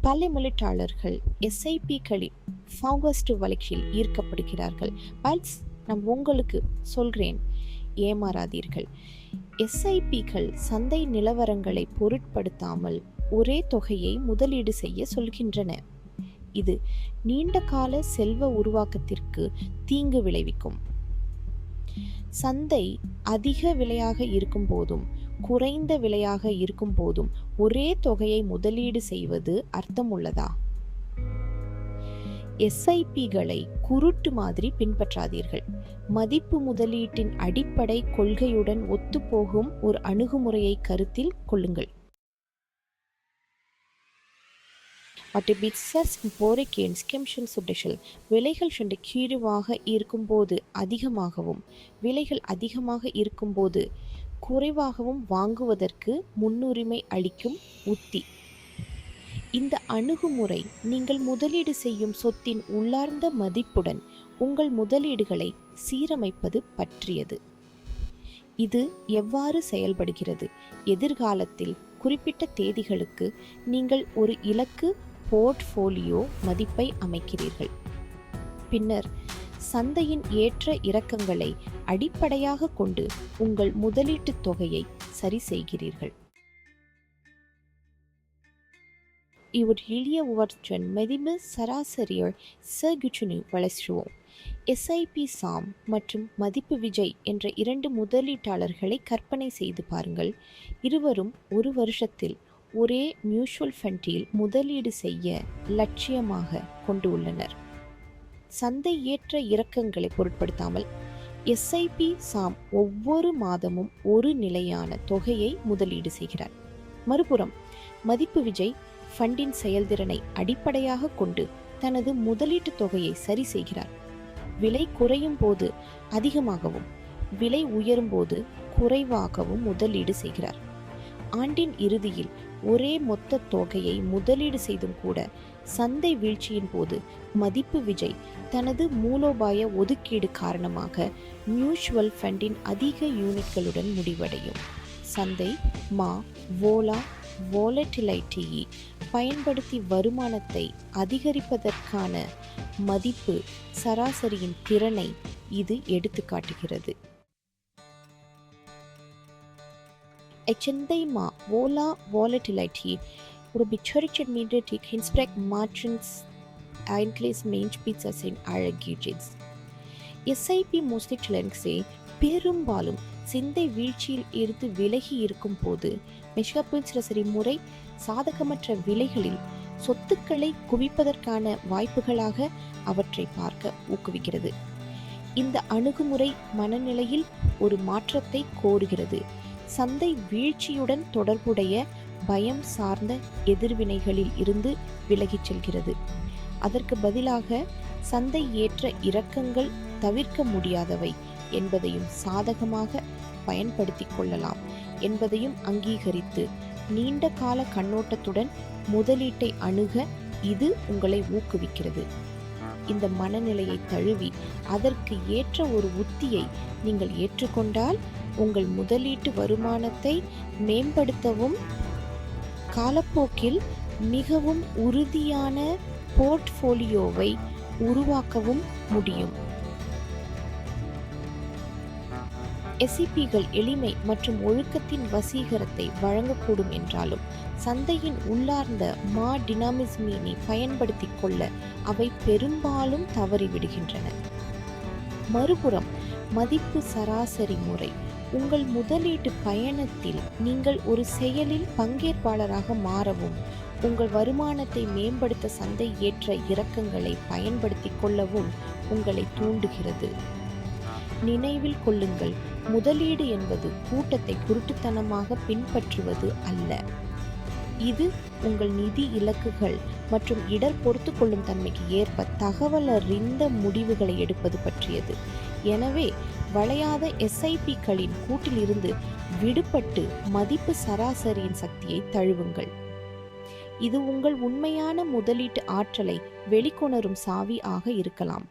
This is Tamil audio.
பல முதலீட்டாளர்கள் எஸ்ஐபிக்களின் ஃபார்வஸ்ட் வளர்ச்சியில் ஈர்க்கப்படுகிறார்கள். பல்ஸ் நான் உங்களுக்கு சொல்கிறேன். ஏமாறாதீர்கள். எஸ்ஐபிகள் சந்தை நிலவரங்களை பொருட்படுத்தாமல் ஒரே தொகையை முதலீடு செய்ய சொல்கின்றன. இது நீண்ட கால செல்வ உருவாக்கத்திற்கு தீங்கு விளைவிக்கும். சந்தை அதிக விலையாக இருக்கும் போதும் குறைந்த விலையாக இருக்கும் போதும் ஒரே தொகையை முதலீடு செய்வது அர்த்தமுள்ளதா? எஸ்ஐபிகளை குருட்டு மாதிரி பின்பற்றாதீர்கள். மதிப்பு முதலீட்டின் அடிப்படை கொள்கையுடன் ஒத்துப்போகும் ஒரு அணுகுமுறையை கருத்தில் கொள்ளுங்கள். மற்றபிட்சஸ் போரிக்கேன் ஸ்கிம்ஷன் சுடிஷல் விலைகள் சென்று கீழுவாக இருக்கும்போது அதிகமாகவும் விலைகள் அதிகமாக இருக்கும்போது குறைவாகவும் வாங்குவதற்கு முன்னுரிமை அளிக்கும் உத்தி. இந்த அணுகுமுறை நீங்கள் முதலீடு செய்யும் சொத்தின் உள்ளார்ந்த மதிப்புடன் உங்கள் முதலீடுகளை சீரமைப்பது பற்றியது. இது எவ்வாறு செயல்படுகிறது? எதிர்காலத்தில் குறிப்பிட்ட தேதிகளுக்கு நீங்கள் ஒரு இலக்கு போர்ட்ஃபோலியோ மதிப்பை அமைக்கிறீர்கள். பின்னர் சந்தையின் ஏற்ற இறக்கங்களை அடிப்படையாக கொண்டு உங்கள் முதலீட்டுத் தொகையை சரி செய்கிறீர்கள். இவர் எளிய உவர்ச்சன் மதிப்பு சராசரியால் சகுச்சுனு வளர்ச்சுவோம். எஸ்ஐபி சாம் மற்றும் மதிப்பு விஜய் என்ற இரண்டு முதலீட்டாளர்களை கற்பனை செய்து பாருங்கள். இருவரும் ஒரு வருஷத்தில் ஒரே மியூச்சுவல் ஃபண்டில் முதலீடு செய்ய லட்சியமாக கொண்டு உள்ளனர். சந்தை ஏற்ற இறக்கங்களை பொருட்படுத்தாமல் எஸ்ஐபி சாம் ஒவ்வொரு மாதமும் ஒரு நிலையான தொகையை முதலீடு செய்கிறார். மறுபுறம் மதிப்பு விஜய் ஃபண்டின் செயல்திறனை அடிப்படையாக கொண்டு தனது முதலீட்டு தொகையை சரி செய்கிறார். விலை குறையும் போது அதிகமாகவும் விலை உயரும் போது குறைவாகவும் முதலீடு செய்கிறார். ஆண்டின் இறுதியில் ஒரே மொத்த தொகையை முதலீடு செய்தும் கூட சந்தை வீழ்ச்சியின் போது மதிப்பு விஜய் தனது மூலோபாய ஒதுக்கீடு காரணமாக மியூச்சுவல் ஃபண்டின் அதிக யூனிட்களுடன் முடிவடையும். சந்தை மா வோலா வோலட்டிலைட்டியை பயன்படுத்தி வருமானத்தை அதிகரிப்பதற்கான மதிப்பு சராசரியின் திறனை இது எடுத்துக்காட்டுகிறது. Echendai ma vola volatility. Oder beschörichet mindert hinsprek margins eigentlich Menschpizzas in அழகிஜின்ஸ் எஸ்ஐபி முதலீட்டாளர்களே பெரும்பாலும் சிந்தை வீழ்ச்சியில் இருந்து விலகி இருக்கும் போது மெஷாபிள் சராசரி முறை சாதகமற்ற விலைகளில் சொத்துக்களை குவிப்பதற்கான வாய்ப்புகளாக அவற்றை பார்க்க ஊக்குவிக்கிறது இந்த அணுகுமுறை மனநிலையில் ஒரு மாற்றத்தை கோருகிறது சந்தை வீழ்ச்சியுடன் தொடர்புடைய பயம் சார்ந்த எதிர்வினைகளில் இருந்து விலகிச் செல்கிறது. அதற்கு பதிலாக சந்தை ஏற்ற இறக்கங்கள் தவிர்க்க முடியாதவை என்பதையும் சாதகமாக பயன்படுத்தி கொள்ளலாம் என்பதையும் அங்கீகரித்து நீண்ட கால கண்ணோட்டத்துடன் முதலீட்டை அணுக இது உங்களை ஊக்குவிக்கிறது. இந்த மனநிலையை தழுவி அதற்கு ஏற்ற ஒரு உத்தியை நீங்கள் ஏற்றுக்கொண்டால் உங்கள் முதலீட்டு வருமானத்தை மேம்படுத்தவும் காலப்போக்கில் மிகவும் உறுதியான போர்ட்ஃபோலியோவை உருவாக்கவும் முடியும். எஸ்இபிகள் எளிமை மற்றும் ஒழுக்கத்தின் வசீகரத்தை வழங்கக்கூடும் என்றாலும் சந்தையின் உள்ளார்ந்த மா டினாமிஸ்மினை பயன்படுத்தி கொள்ள அவை பெரும்பாலும் தவறிவிடுகின்றன. மறுபுறம் மதிப்பு சராசரி முறை. உங்கள் முதலீட்டு பயணத்தில் நீங்கள் ஒரு செயலில் பங்கேற்பாளராக மாறவும் உங்கள் வருமானத்தை மேம்படுத்த சந்தை ஏற்ற இறக்கங்களை பயன்படுத்தி கொள்ளவும் உங்களை தூண்டுகிறது. நினைவில் கொள்ளுங்கள் முதலீடு என்பது கூட்டத்தை குருட்டுத்தனமாக பின்பற்றுவது அல்ல. இது உங்கள் நிதி இலக்குகள் மற்றும் இடர் பொறுத்து கொள்ளும் தன்மைக்கு ஏற்ப தகவல் அறிந்த முடிவுகளை எடுப்பது பற்றியது. எனவே வளையாத எஸ்ஐபிகளின் கூட்டிலிருந்து விடுபட்டு மதிப்பு சராசரியின் சக்தியை தழுவுங்கள். இது உங்கள் உண்மையான முதலீட்டு ஆற்றலை வெளிக்கொணரும் சாவி ஆக இருக்கலாம்.